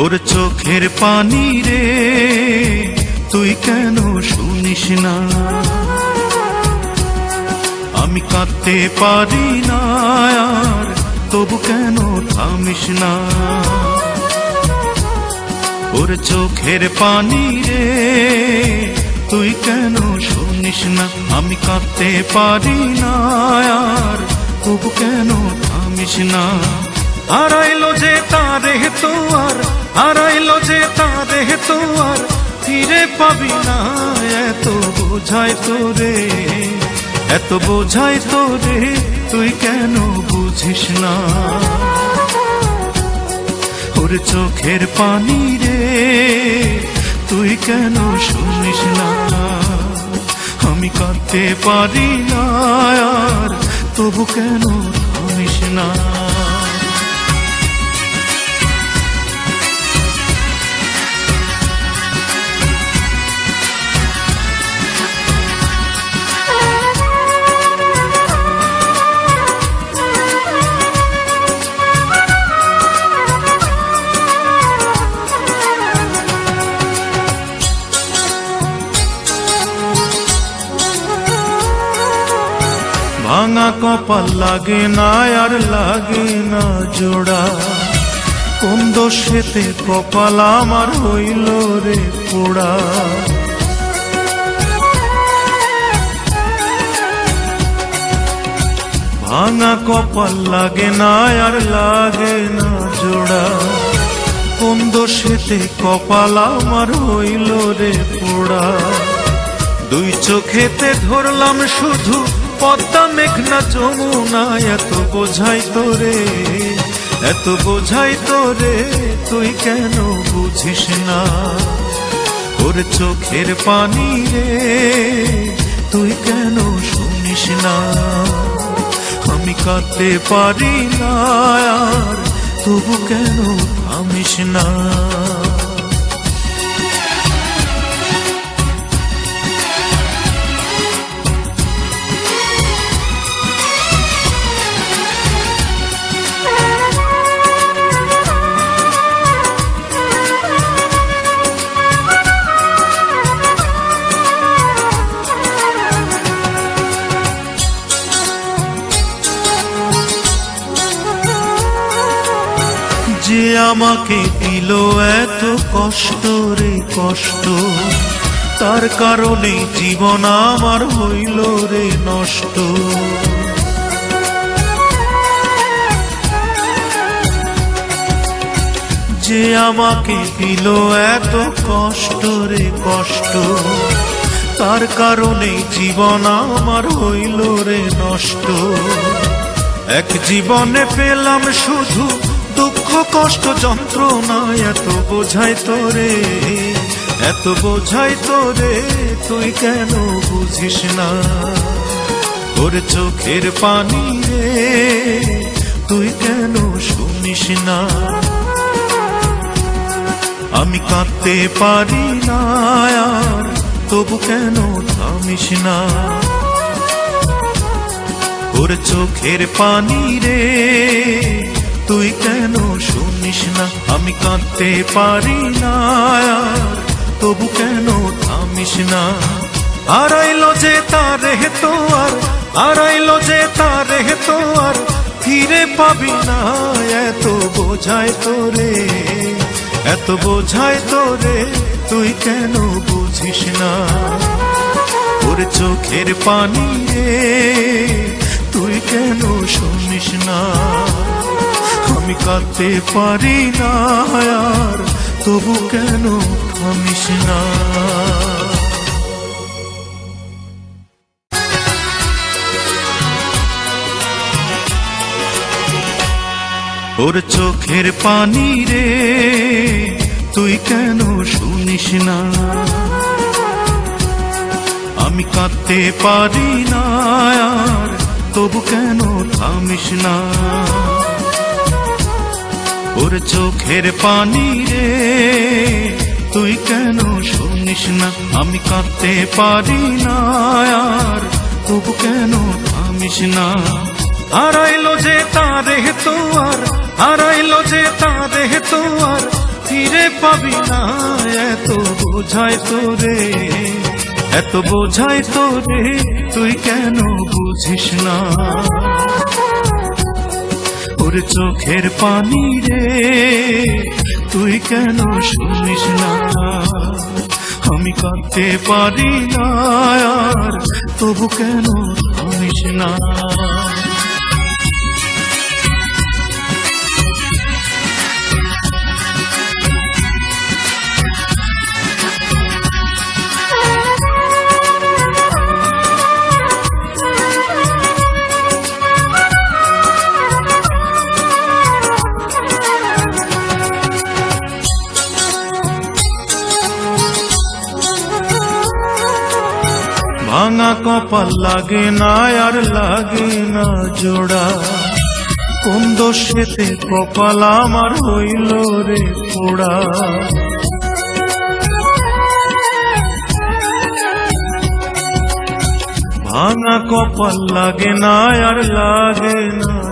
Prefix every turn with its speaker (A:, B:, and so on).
A: ওর চোখের পানি রে, তুই কেন শুনিস না? আমি কাঁদতে পারি না, আর তবু কেন থামিস না? ওর চোখের পানি রে, তুই কেন শুনিস না? আমি কাঁদতে পারি না, আর তবু কেন থামিস না? হারাইলো যে তারে তো আর হারাইলো যে তারে তো আর ফিরে পাবি না। এত বোঝায় তোরে এত বোঝায় তোরে তুই কেন বুঝিস না? ওর চোখের পানি রে, তুই কেন শুনিস না? আমি কাঁদতে পারি না, আর তবু কেন থামিস না? ভাঙা কপাল লাগে না, আর লাগে না জোড়া। কোন দোষেতে কপাল আমার হইল রে পোড়া। ভাঙা কপাল লাগে না, আর লাগে না জোড়া। কোন দোষেতে কপাল আমার হইল রে পোড়া। দুই চোখেতে ধরলাম শুধু পদ্মা মেঘনা যমুনা এত বোঝাই তোরে এত বোঝাই তোরে তুই কেন বুঝিস না? ওর চোখের পানি রে, তুই কেন শুনিস না? আমি কাঁদতে পারি না তবু কেন থামিস না? আমাকে দিল এত কষ্ট রে কষ্ট। তার কারণে জীবন আমার হইল রে নষ্ট। যে আমাকে দিল এত কষ্ট রে কষ্ট, তার কারণে জীবন আমার হইল রে নষ্ট। এক জীবনে পেলাম শুধু দুঃখ, কষ্ট, যন্ত্রণা এত বোঝাই তোরে। এত বোঝাই তোরে, তুই কেন বুঝিস না? ওর চোখের পানি রে, তুই কেন শুনিস না? আমি কাঁদতে পারি না তবু কেন থামিস না? ওর চোখের পানি রে তুই কেন শুনিস না? আমি কাঁদতে পারি না। তবু কেন থামিস না? হারাইলো যে তারে তো আর হারাইলো যে তারে তো আর ফিরে পাবি না। এত বোঝায় তোরে, এত বোঝায় তোরে, তুই কেন বুঝিস না? ওর চোখের পানি রে, তুই কেন শুনিস না? আমি কাঁদতে পারি না, আর তবু কেন থামিস না? ওর চোখের পানি রে, তুই কেন শুনিস না? আমি কাঁদতে পারি না, আর তবু কেন থামিস না? ওর চোখের পানি রে, তুই কেন শুনিস না? আমি কাঁদতে পারি না আর তবু কেন থামিস না? হারাইলো যে তারে তো আর হারাইলো যে তারে তো আর ফিরে পাবি না, এত বোঝায় তোরে এত বোঝায় তোরে তুই কেন বুঝিস না? ওর চোখের পানি রে, তুই কেন শুনিস না? আমি কাঁদতে পারি না আর তবু কেন শুনিস না? ভাঙা কপাল লাগে না, আর লাগে না জোড়া। কোন দোষেতে কপাল আমার হইল রে পোড়া। ভাঙা কপাল লাগে না, আর লাগে না